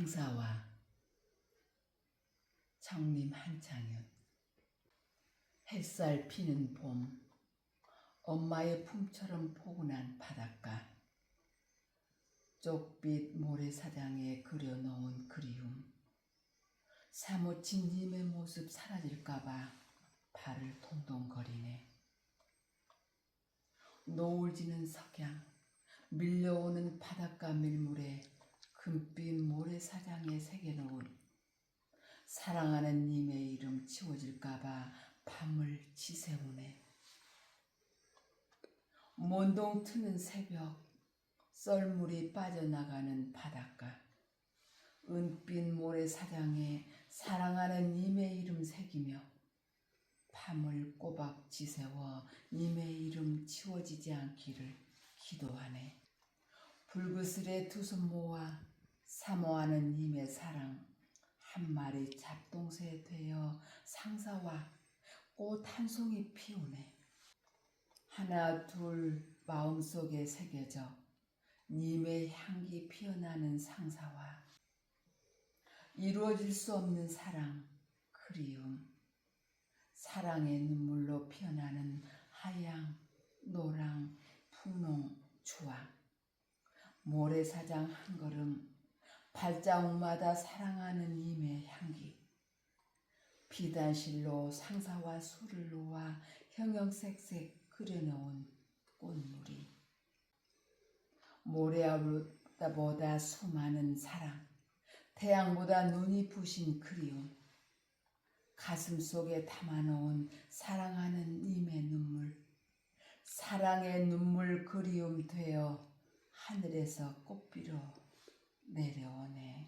황사와 정림 한창연 햇살 피는 봄 엄마의 품처럼 포근한 바닷가 쪽빛 모래사장에 그려놓은 그리움 사뭇 진님의 모습 사라질까봐 발을 동동거리네. 노을 지는 석양 밀려오는 바닷가 밀물에 금빛 모래사장에 새겨놓은 사랑하는 님의 이름 지워질까봐 밤을 지새우네. 몬동 트는 새벽, 썰물이 빠져나가는 바닷가, 은빛 모래사장에 사랑하는 님의 이름 새기며 밤을 꼬박 지새워 님의 이름 지워지지 않기를 기도하네. 불그슬에 두손 모아 사모하는 님의 사랑 한 마리 잡동새 되어 상사와 꽃 한 송이 피우네. 하나 둘 마음속에 새겨져 님의 향기 피어나는 상사와 이루어질 수 없는 사랑, 그리움, 사랑의 눈물로 피어나는 하양, 노랑, 분홍, 주황, 모래사장 한 걸음, 발자국마다 사랑하는 님의 향기, 비단실로 상사와 술을 놓아 형형색색 그려놓은 꽃무리, 모래보다 수많은 사랑, 태양보다 눈이 부신 그리움, 가슴 속에 담아놓은 사랑하는 님의 눈물, 사랑의 눈물 그리움 되어 하늘에서 꽃비로 でるをね。